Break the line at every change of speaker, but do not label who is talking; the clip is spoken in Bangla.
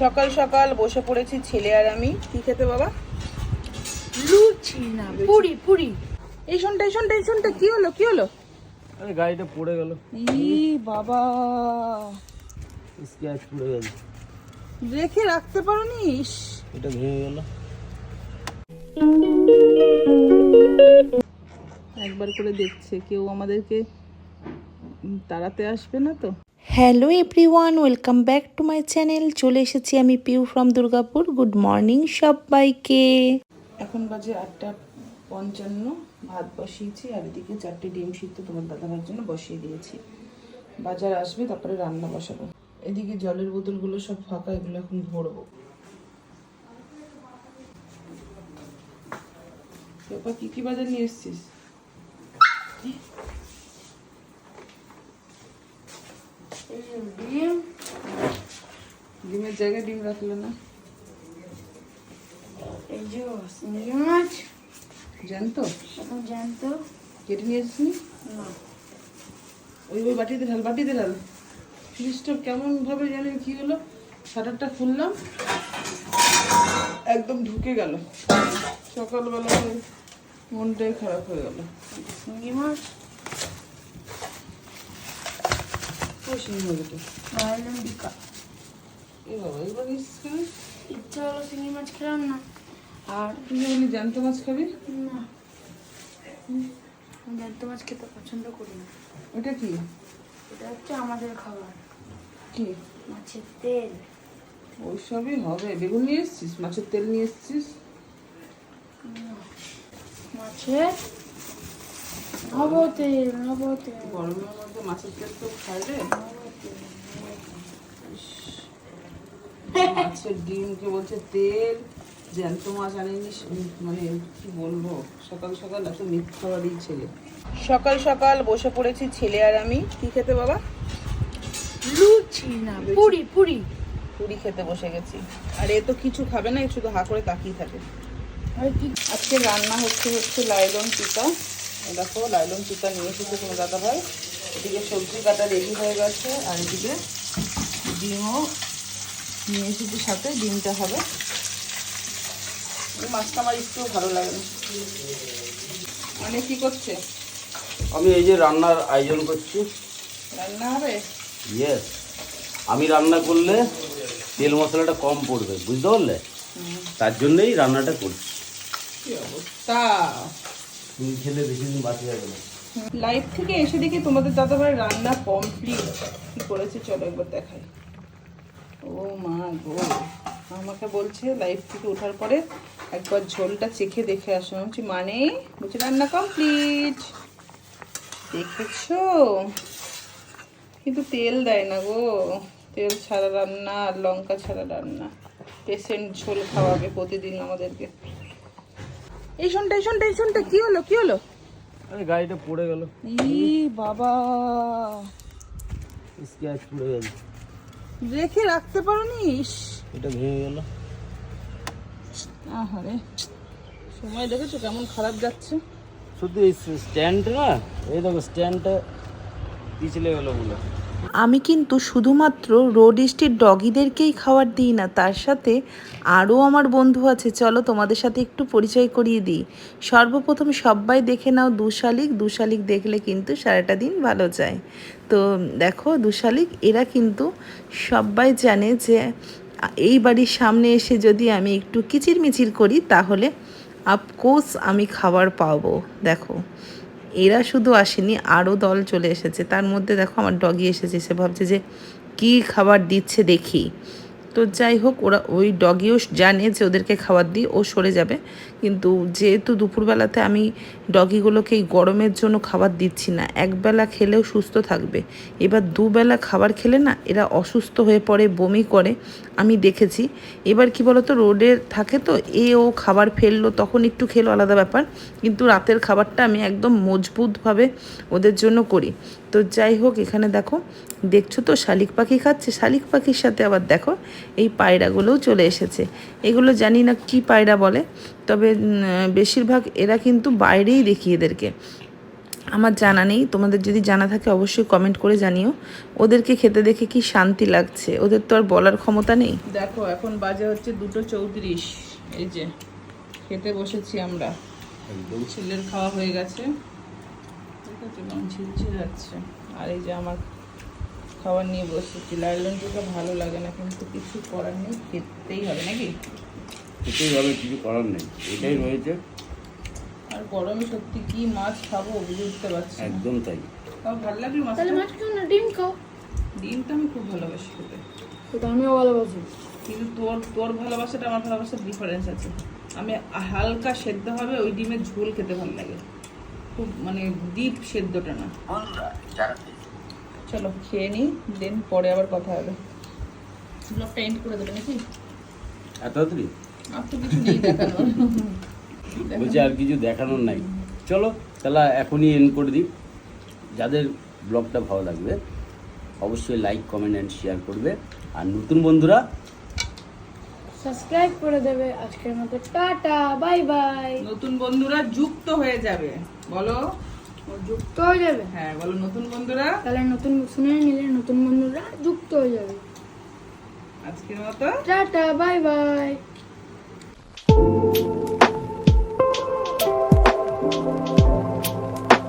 সকাল সকাল বসে পড়েছি ছেলে আর আমি। কি খেতে বাবা?
লুচি না পুরি পুরি।
এই শোনটা এই শোনটা এই শোনটা কি হলো কি হলো?
আরে গাড়িটা পড়ে গেল।
ই বাবা।
স্ক্র্যাচ পড়ে গেল।
রেখে রাখতে পারোনি? ইস।
এটা ভেঙে গেল।
একবার করে দেখছে কেউ আমাদেরকে তাড়াতে আসবে না তো?
Hello everyone, welcome back to my channel. চলে এসেছি আমি Piu from Durgapur. Good morning সবাইকে।
এখন বাজে আটটা পঞ্চান্ন, ভাত বসিয়েছি, আর এদিকে চারটে ডিম সিদ্ধ তোমার দাদাভাইয়ের জন্য বসিয়ে দিয়েছি। বাজার আসবে, তারপরে রান্না বসাবো। এদিকে জলের বোতলগুলো সব ফাঁকা, এগুলো এখন ভরবো। বাবা কি কি বাজার নিয়ে এসছিস? ডিমের জায়গায় ডিম রাখল না।
এই যে চিংড়ি মাছ।
জানতো
জানতো
কেটে নিয়ে এসেছিস?
না।
ওই ওই বাটিতে ঢাল বাটিতে ঢাল। ফ্রিজটা কেমন ভাবে জানি কি হলো? শাটারটা খুললাম। একদম ঢুকে গেল। সকালবেলা মনটাই খারাপ হয়ে গেল।
চিংড়ি মাছ।
গেল
ভাবলাম বিকা
এ বাবা এবার এসেছিস কেন
ইচ্ছা হলো চিংড়ি মাছ খেলাম না। আর
তুই যখন জ্যান্ত মাছ খাবি?
না। জ্যান্ত মাছ খেতে পছন্দ করি না।
ওটা কি?
এটা হচ্ছে আমাদের খাবার।
কি?
মাছের তেল।
ওই সবই হবে। বেগুন নিয়ে এসছিস? মাছের তেল নিয়ে এসছিস?
মাছের? নবো তেল নবো তেল।
গরমের মধ্যে মাছের তেল তো খাই রে মাছের ডিমকে বলছে তেল জ্যান্ত মাছ আনেনি মানে কি বলব সকাল সকাল এত মিথ্যাবাদী ছেলে। সকাল সকাল বসে পড়েছি ছেলে আর আমি। কি খেতে বাবা?
লুচি না পুরি পুরি।
পুরি খেতে বসে গেছি। আর এ তো কিছু খাবে না এ শুধু হা করে তাকিয়ে থাকে।
আর কি?
আজকে রান্না হচ্ছে হচ্ছে লাইলন চিতা দেখো লাইলন চিতা নিয়ে এসেছে কোনো দাদা ভাই এদিকে সবজি কাটা রেডি হয়ে গেছে আর এদিকে ডিমও নিয়ে এসেছি সাথে ডিমটা হবে। মাছটা আমার একটু ভালো লাগে না। মানে কি করছে?
আমি এই যে রান্নার আয়োজন করছি।
রান্না হবে?
ইয়েস আমি রান্না করলে তেল মশলাটা কম পড়বে বুঝতে পারলে? তার জন্যই রান্নাটা করছি।
অবস্থা?
তুমি খেলে বেশি দিন বাঁচে যাবে না।
লাইভ থেকে এসে দেখি তোমাদের দাদাভাই রান্না কমপ্লিট কি করেছে চলো একবার দেখাই। ও মা। গো আমাকে বলছে লাইফ থেকে ওঠার পরে একবার ঝোলটা চেখে দেখে আসো। আমি বলছি মানে? বলছি রান্না কমপ্লিট দেখেছ? কিন্তু তেল দেয় না গো। তেল ছাড়া রান্না আর লঙ্কা ছাড়া রান্না। পেশেন্ট ঝোল খাওয়াবে প্রতিদিন আমাদেরকে। এই শোনটা এই শোনটা এই শোনটা কি হলো কি হলো?
আরে গাড়িটা পড়ে গেল।
ই বাবা।
স্ক্র্যাচ পড়ে গেল।
রেখে রাখতে পারোনি? ইস।
এটা ভেঙে গেল।
আহারে। সময় দেখেছ কেমন খারাপ যাচ্ছে?
শুধু এই স্ট্যান্ডটা না এই দেখো স্ট্যান্ডটা পিছলে গেলো বলে।
আমি কিন্তু শুধুমাত্র রোড স্ট্রিট ডগিদেরকেই খাবার দিই না, তার সাথে আরও আমার বন্ধু আছে। চলো তোমাদের সাথে একটু পরিচয় করিয়ে দিই। সর্বপ্রথম সবাই দেখে নাও দুশালিক। দুশালিক দেখলে কিন্তু সারাটা দিন ভালো যায়। তো দেখো দুশালিক, এরা কিন্তু সবাই জানে যে এই বাড়ির সামনে এসে যদি আমি একটু কিচিরমিচির করি, তাহলে আফকোর্স আমি খাবার পাবো। দেখো এরা শুধু আসেনি, আরও দল চলে এসেছে। তার মধ্যে দেখো আমার ডগি এসেছে, সে ভাবছে যে কী খাবার দিচ্ছে দেখি। তো যাই হোক, ওরা ওই ডগিও জানে যে ওদেরকে খাবার দিই ও সরে যাবে। কিন্তু যেহেতু দুপুরবেলাতে আমি ডগিগুলোকে এই গরমের জন্য খাবার দিচ্ছি না, একবেলা খেলেও সুস্থ থাকবে। এবার দুবেলা খাবার খেলে না এরা অসুস্থ হয়ে পড়ে, বমি করে, আমি দেখেছি। এবার কি বলতো রোডে থাকে তো, এ ও খাবার ফেলল, তখন একটু খেলো, আলাদা ব্যাপার। কিন্তু রাতের খাবারটা আমি একদম মজবুতভাবে ওদের জন্য করি। তো যাই হোক এখানে দেখো দেখছ তো শালিক পাখি খাচ্ছে শালিক পাখির সাথে আবার দেখো এই পায়রাগুলোও চলে এসেছে। এগুলো জানি না কি পায়রা বলে তবে বেশিরভাগ এরা কিন্তু বাইরেই দেখি এদেরকে। আমার জানা নেই তোমাদের যদি জানা থাকে অবশ্যই কমেন্ট করে জানিও। ওদেরকে খেতে দেখে কি শান্তি লাগছে? ওদের তো আর বলার ক্ষমতা নেই।
দেখো এখন বাজে হচ্ছে দুটো চৌত্রিশ। এই যে খেতে বসেছি আমরা। ছেলের খাওয়া হয়ে গেছে। ঝিলঝিল আর এই যে আমার খাবার নিয়ে বসেছি লাইলনটুকু ভালো লাগে না কিন্তু কিছু করার নেই খেতেই হবে নাকি?
খেতেই হবে কিছু করার নেই এটাই রয়েছে।
আর গরমে সত্যি কি মাছ খাব বুঝে উঠতে পারছি না।
একদম তাই।
তাও ভালো লাগল
তাহলে মাছ খাও না ডিম খাও।
ডিমটা আমি খুব ভালোবাসি খেতে।
সেটা আমিও ভালোবাসি।
কিন্তু তোর তোর ভালোবাসাটা আমার ভালোবাসার ডিফারেন্স আছে। আমি হালকা সেদ্ধ হবে ওই ডিমের ঝোল খেতে ভালো লাগে। খুব মানে ডিপ সেদ্ধটা না। চলো খেয়ে নিই দেন পরে আবার কথা হবে। ব্লগটা এন্ড করে দেবে নাকি?
এত
আর তো কিছু নেই দেখানোর।
বলছি আর কিছু দেখানোর নাই। চলো তাহলে এখনই এন্ড করে দিই। যাদের ব্লগটা ভালো লাগবে অবশ্যই লাইক কমেন্ট অ্যান্ড শেয়ার করবে। আর নতুন বন্ধুরা
সাবস্ক্রাইব করে দেবে। আজকের মতো টাটা বাই বাই।
নতুন বন্ধুরা যুক্ত হয়ে যাবে। বলো?
যুক্ত হয়ে যাবে?
হ্যাঁ বলো নতুন বন্ধুরা।
তাহলে নতুন শুনে নিলে নতুন বন্ধুরা যুক্ত হয়ে যাবে।
আজকের মতো।
Tata bye bye.